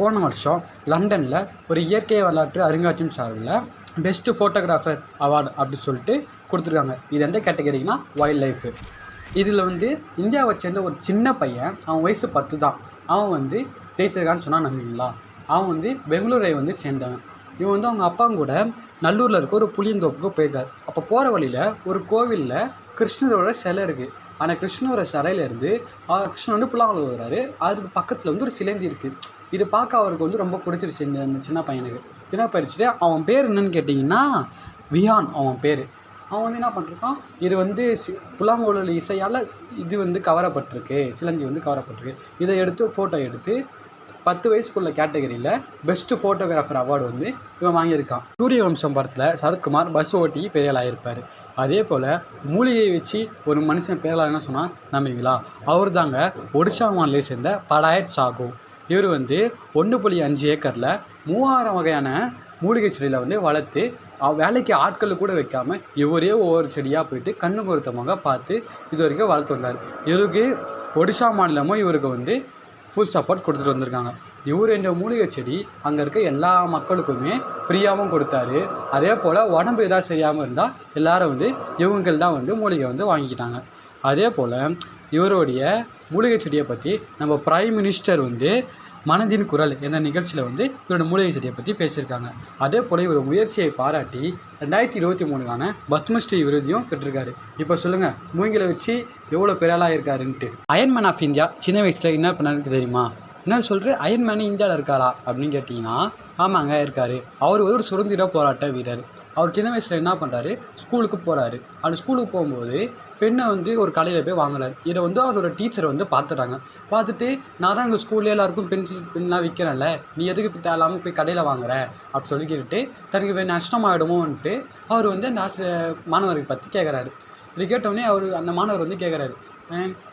போன வருஷம் லண்டனில் ஒரு இயற்கை வரலாற்று அருங்காட்சியம் சார்பில் பெஸ்ட்டு ஃபோட்டோகிராஃபர் அவார்டு அப்படின்னு சொல்லிட்டு கொடுத்துருக்காங்க. இது எந்த கேட்டகரினா வைல்ட் லைஃபு இதில் வந்து இந்தியாவை சேர்ந்த ஒரு சின்ன பையன் அவன் வயசு பத்து தான். அவன் வந்து ஜெயிச்சிருக்கான்னு சொன்னால் நம்புவீங்களா? அவன் வந்து பெங்களூரை வந்து சேர்ந்தவன். இவன் வந்து அவங்க அப்பா கூட நல்லூரில் இருக்க ஒரு புளியந்தோப்புக்கு போயிருக்கார். அப்போ போகிற வழியில் ஒரு கோவிலில் கிருஷ்ணரோட சிலை இருக்குது ஆனால் கிருஷ்ணரோட சிலையிலேருந்து கிருஷ்ணன் வந்து புல்லாங்குழல் வர்றாரு அதுக்கு பக்கத்தில் வந்து ஒரு சிலந்தி இருக்குது இது பார்க்க அவருக்கு வந்து ரொம்ப பிடிச்சிருச்சு இந்த சின்ன பையனுக்கு. சின்ன பயிற்சிட்டு அவன் பேர் என்னன்னு கேட்டிங்கன்னா வியான் அவன் பேர். அவன் வந்து என்ன பண்ணிருக்கான்? இது வந்து சி புல்லாங்குழல் இசையால் இது வந்து கவரப்பட்டிருக்கு. சிலந்தி வந்து கவரப்பட்டிருக்கு. இதை எடுத்து ஃபோட்டோ எடுத்து பத்து வயசுக்குள்ள கேட்டகரியில் பெஸ்ட்டு ஃபோட்டோகிராஃபர் அவார்டு வந்து இவன் வாங்கியிருக்கான். சூரிய வம்சம் படத்தில் சரத்குமார் பஸ் ஓட்டி பெரிய ஆகியிருப்பார் அதே போல் மூலிகையை வச்சு ஒரு மனுஷன் பெரிய என்ன சொன்னால் நம்புவீங்களா அவர் தாங்க ஒடிஷா மாநிலத்தை சேர்ந்த படாயத் சாகு. இவர் வந்து ஒன்று புள்ளி அஞ்சு ஏக்கரில் மூவாயிரம் வகையான மூலிகை செடியில் வந்து வளர்த்து வேலைக்கு ஆட்களை கூட வைக்காமல் இவரே ஒவ்வொரு செடியாக போயிட்டு கண்ணு பொருத்தமாக பார்த்து இது வரைக்கும் வளர்த்து வந்தார். இவருக்கு ஒடிஷா மாநிலமும் இவருக்கு வந்து ஃபுல் சப்போர்ட் கொடுத்துட்டு வந்திருக்காங்க. இவர் என்ற மூலிகை செடி அங்கே இருக்க எல்லா மக்களுக்குமே ஃப்ரீயாகவும் கொடுத்தாரு. அதே போல் உடம்பு ஏதாவது சரியாமல் இருந்தால் எல்லாரும் வந்து இவங்கள் தான் வந்து மூலிகை வந்து வாங்கிக்கிட்டாங்க. அதே போல் இவருடைய மூலிகை செடியை பற்றி நம்ம பிரைம் மினிஸ்டர் வந்து மனதின் குரல் என்ற நிகழ்ச்சியில் வந்து இவரோட மூலிகை செடியை பற்றி பேசியிருக்காங்க. அதே போல் இவர் முயற்சியை பாராட்டி ரெண்டாயிரத்தி இருபத்தி மூணுக்கான பத்மஸ்ரீ விருதியும் பெற்றிருக்காரு. இப்போ சொல்லுங்கள் மூங்கில வச்சு எவ்வளோ பெரியாளாக இருக்காருன்ட்டு. அயன்மேன் ஆஃப் இந்தியா சின்ன வயசில் என்ன பண்ணாருக்கு தெரியுமா? என்ன சொல்கிற அயன்மேன் இந்தியாவில் இருக்காரா அப்படின்னு கேட்டிங்கன்னா ஆமாங்க இருக்கார். அவர் ஒரு சுதந்திர போராட்ட வீரர். அவர் சின்ன வயசில் என்ன பண்ணுறாரு ஸ்கூலுக்கு போகிறாரு அந்த ஸ்கூலுக்கு போகும்போது பெண்ணை வந்து ஒரு கடையில் போய் வாங்குறாரு. இதை வந்து அவரோட டீச்சரை வந்து பார்த்துட்டாங்க பார்த்துட்டு நான் தான் எங்கள் ஸ்கூல்லே எல்லாருக்கும் பென்சில் பென்லாம் விற்கிறேன்ல நீ எதுக்கு தேவையில்லாமல் போய் கடையில் வாங்குற? அப்படி சொல்லி கேட்டுட்டு தனக்கு போய் நஷ்டமாயிடுமோன்ட்டு அவர் வந்து அந்த ஆசிரியர் மாணவர்கள் பற்றி கேட்குறாரு இது கேட்டோடனே அவர் அந்த மாணவர் வந்து கேட்குறாரு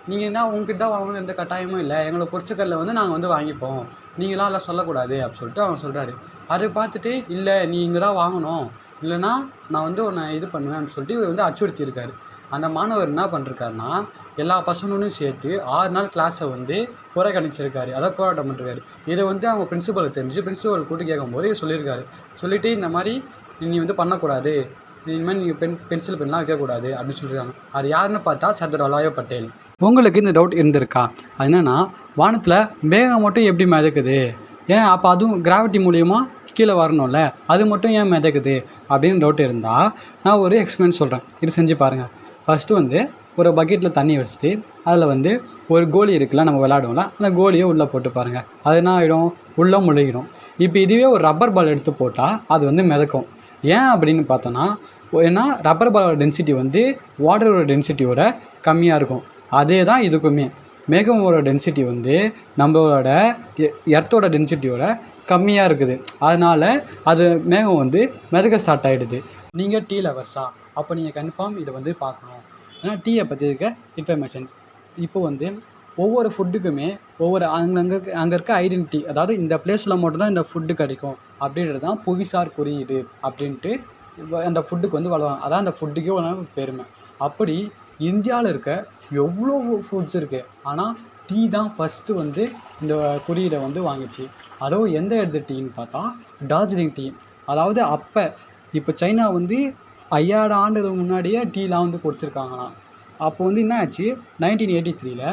நீங்கள் என்ன உங்ககிட்ட வாங்கணும் எந்த கட்டாயமும் இல்லை. எங்களை பிடிச்ச கடையில் வந்து நாங்கள் வந்து வாங்கிப்போம். நீங்களாம் எல்லாம் சொல்லக்கூடாது அப்படி சொல்லிட்டு அவன் சொல்கிறாரு அதை பார்த்துட்டு இல்லை நீ இங்கே தான் வாங்கணும். இல்லைன்னா நான் வந்து உன்னை இது பண்ணுவேன் அப்படின்னு சொல்லிட்டு இவர் வந்து அச்சுறுத்தியிருக்காரு. அந்த மாணவர் என்ன பண்ணிருக்காருன்னா எல்லா பசங்களும் சேர்த்து ஆறு நாள் கிளாஸை வந்து புறக்கணிச்சிருக்காரு. அதாவது போராட்டம் பண்ணிருக்காரு இதை வந்து அவங்க பிரின்சிபலுக்கு தெரிஞ்சு பிரின்சிபல் கூட்டு கேட்கும்போது சொல்லியிருக்காரு. சொல்லிட்டு இந்த மாதிரி நீ வந்து பண்ணக்கூடாது. இனிமேல் நீங்கள் பென் பென்சில் பென்லாம் வைக்கக்கூடாது அப்படின்னு சொல்லியிருக்காங்க அது யாருன்னு பார்த்தா சர்தார் வல்லபாய் பட்டேல். உங்களுக்கு இந்த டவுட் இருந்திருக்கா? அது என்னென்னா வானத்தில் மேகம் மட்டும் எப்படி மிதக்குது? ஏன் அப்போ அதுவும் கிராவிட்டி மூலியமா கீழே வரணும்ல? அது மட்டும் ஏன் மிதக்குது? அப்படின்னு டவுட் இருந்தால் நான் ஒரு எக்ஸ்பீரியன்ஸ் சொல்கிறேன் இது செஞ்சு பாருங்கள் ஃபஸ்ட்டு வந்து ஒரு பக்கெட்டில் தண்ணி வச்சுட்டு அதில் வந்து ஒரு கோலி இருக்குல்ல நம்ம விளாடுவோம்ல அந்த கோலியை உள்ளே போட்டு பாருங்கள் அது என்ன ஆகிடும் உள்ளே முழுகிடும். இப்போ இதுவே ஒரு ரப்பர் பால் எடுத்து போட்டால் அது வந்து மிதக்கும். ஏன் அப்படின்னு பார்த்தோன்னா ஏன்னா ரப்பர் பாலோட டென்சிட்டி வந்து வாட்டரோட டென்சிட்டியோட கம்மியாக இருக்கும். அதே தான் இதுக்குமே. மேகமோட டென்சிட்டி வந்து நம்மளோட எர்த்தோட டென்சிட்டியோட கம்மியாக இருக்குது. அதனால் அது மேகம் வந்து மிதக்க ஸ்டார்ட் ஆகிடுது நீங்கள் டீ லவர்ஸா அப்போ நீங்கள் கன்ஃபார்ம் இதை வந்து பார்க்கணும். ஏன்னா டீயை பற்றி இருக்க இன்ஃபர்மேஷன் இப்போ வந்து ஒவ்வொரு ஃபுட்டுக்குமே ஒவ்வொரு அங்கே அங்கே இருக்க அங்கே இருக்க ஐடென்டிட்டி அதாவது இந்த பிளேஸில் மட்டும்தான் இந்த ஃபுட்டு கிடைக்கும். அப்படின்றது தான் புவிசார் குறியீடு அப்படின்ட்டு அந்த ஃபுட்டுக்கு வந்து வளருவாங்க அதான் அந்த ஃபுட்டுக்கே ஒரு பெருமை. அப்படி இந்தியாவில் இருக்க எவ்வளோ ஃபுட்ஸ் இருக்குது ஆனால் டீ தான் ஃபஸ்ட்டு வந்து இந்த குறியீடை வந்து வாங்குச்சு. அதுவும் எந்த இடத்து டீன்னு பார்த்தா டார்ஜிலிங் டீ அதாவது அப்போ இப்போ சைனா வந்து ஐயாயிரம் ஆண்டுக்கு முன்னாடியே டீலாம் வந்து குடிச்சிருக்காங்களாம். அப்போ வந்து என்ன ஆச்சு? நைன்டீன் எயிட்டி த்ரீல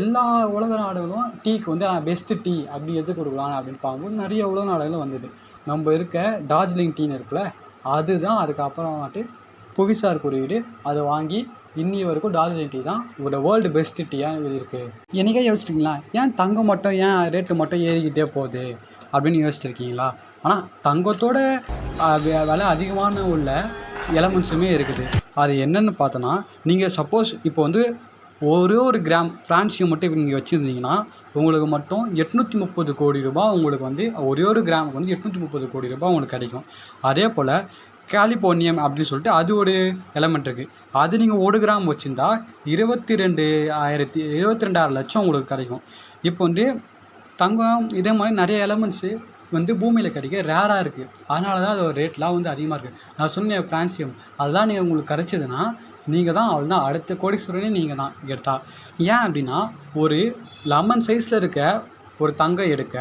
எல்லா உலக நாடுகளும் டீக்கு வந்து பெஸ்ட்டு டீ அப்படி எது கொடுக்கலாம் அப்படின்னு பார்க்கும்போது நிறைய உலக நாடுகளும் வந்தது. நம்ம இருக்க டார்ஜிலிங் டீன்னு இருக்குல்ல அதுதான் அதுக்கப்புறம் வந்துட்டு புவிசார் குறியீடு. அதை வாங்கி இன்னி வரைக்கும் டார்ஜிலிங் டீ தான் உங்களோட வேர்ல்டு பெஸ்ட் டீயாக இருக்குது என்னைக்கே யோசிச்சிருக்கீங்களா? ஏன் தங்கம் மட்டும் ஏன் ரேட்டு மட்டும் ஏறிக்கிட்டே போகுது அப்படின்னு யோசிச்சிருக்கீங்களா? ஆனால் தங்கத்தோட விலை அதிகமான உள்ள எலமெண்ட்ஸுமே இருக்குது. அது என்னென்னு பார்த்தோன்னா நீங்கள் சப்போஸ் இப்போ வந்து ஒரே ஒரு கிராம் ஃப்ரான்சியம் மட்டும் இப்போ நீங்கள் வச்சுருந்தீங்கன்னா உங்களுக்கு மட்டும் எட்நூற்றி முப்பது கோடி ரூபாய் உங்களுக்கு வந்து ஒரே ஒரு கிராமுக்கு வந்து எட்நூற்றி முப்பது கோடி ரூபாய் உங்களுக்கு கிடைக்கும். அதே போல் கேலிபோர்னியம் அப்படின்னு சொல்லிட்டு அது ஒரு எலமெண்ட் இருக்குது அது நீங்கள் ஒரு கிராம் வச்சுருந்தா இருபத்தி ரெண்டு ஆயிரத்தி இருபத்தி ரெண்டாயிரம் லட்சம் உங்களுக்கு கிடைக்கும். இப்போ வந்து தங்கம் இதே மாதிரி நிறைய எலமெண்ட்ஸு வந்து பூமியில் கிடைக்க ரேராக இருக்குது அதனால தான் அதோட ரேட்லாம் வந்து அதிகமாக இருக்குது நான் சொன்னேன் ஃப்ரான்சியம் அதெல்லாம் நீங்கள் உங்களுக்கு கிடைச்சதுன்னா நீங்கள் தான் அவள் தான் அடுத்த கோடீஸ்வரனே நீங்கள் தான் எடுத்தா. ஏன் அப்படின்னா ஒரு லெமன் சைஸில் இருக்க ஒரு தங்கம் எடுக்க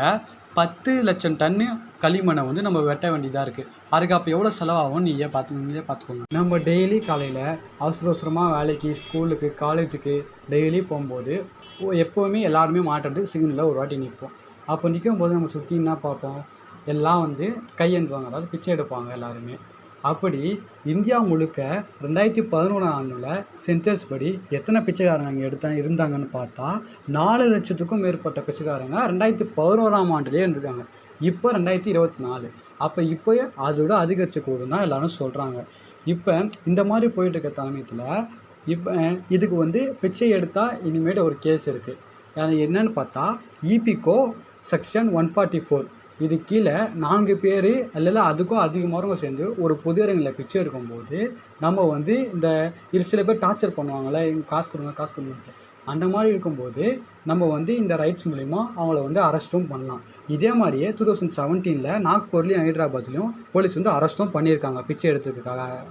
பத்து லட்சம் டன்னு களிமண்ணை வந்து நம்ம வெட்ட வேண்டியதாக இருக்குது அதுக்கு அப்போ எவ்வளோ செலவாகும் நீயே பார்த்து நீங்களே பார்த்துக்கோங்க. நம்ம டெய்லி காலையில் அவசர அவசரமாக வேலைக்கு ஸ்கூலுக்கு காலேஜுக்கு டெய்லி போகும்போது எப்போவுமே எல்லாருமே மாட்டுறது சிக்னலில் ஒரு வாட்டி நிற்போம் அப்போ நிற்கும் போது நம்ம சுற்றி என்ன பார்ப்போம்? எல்லாம் வந்து கையேந்துவாங்க அதாவது பிச்சை எடுப்பாங்க எல்லாருமே. அப்படி இந்தியா முழுக்க ரெண்டாயிரத்தி பதினொன்றாம் ஆண்டில் சென்சஸ் படி எத்தனை பிச்சைக்காரங்க அங்கே எடுத்தா இருந்தாங்கன்னு பார்த்தா நாலு லட்சத்துக்கும் மேற்பட்ட பிச்சைக்காரங்க ரெண்டாயிரத்தி பதினோராம் ஆண்டுலேயே இருந்திருக்காங்க. இப்போ ரெண்டாயிரத்தி இருபத்தி நாலு. அப்போ இப்போயே அதோட அதிகரிச்சு கூடுன்னா தான் எல்லாரும் சொல்கிறாங்க இப்போ இந்த மாதிரி போயிட்டு இருக்க தலைமையத்தில் இப்போ இதுக்கு வந்து பிச்சை எடுத்தால் இனிமேட்டு ஒரு கேஸ் இருக்குது அது என்னன்னு பார்த்தா இபிகோ செக்ஷன் ஒன் ஃபார்ட்டி ஃபோர் இது கீழே நான்கு பேர் அல்லது அதுக்கும் அதிகமானவங்க சேர்ந்து ஒரு பொது அரங்கில் பிச்சை எடுக்கும்போது நம்ம வந்து இந்த ஒரு சில பேர் டார்ச்சர் பண்ணுவாங்கள்ல காசு கொடுங்க காசு கொடுங்கன்ட்டு. அந்த மாதிரி இருக்கும்போது நம்ம வந்து இந்த ரைட்ஸ் மூலிமா அவங்கள வந்து அரெஸ்ட்டும் பண்ணலாம். இதே மாதிரியே டூ தௌசண்ட் செவன்டீனில் நாக்பூர்லேயும் ஹைதராபாத்லேயும் போலீஸ் வந்து அரெஸ்ட்டும் பண்ணியிருக்காங்க பிச்சை எடுத்ததுக்காக.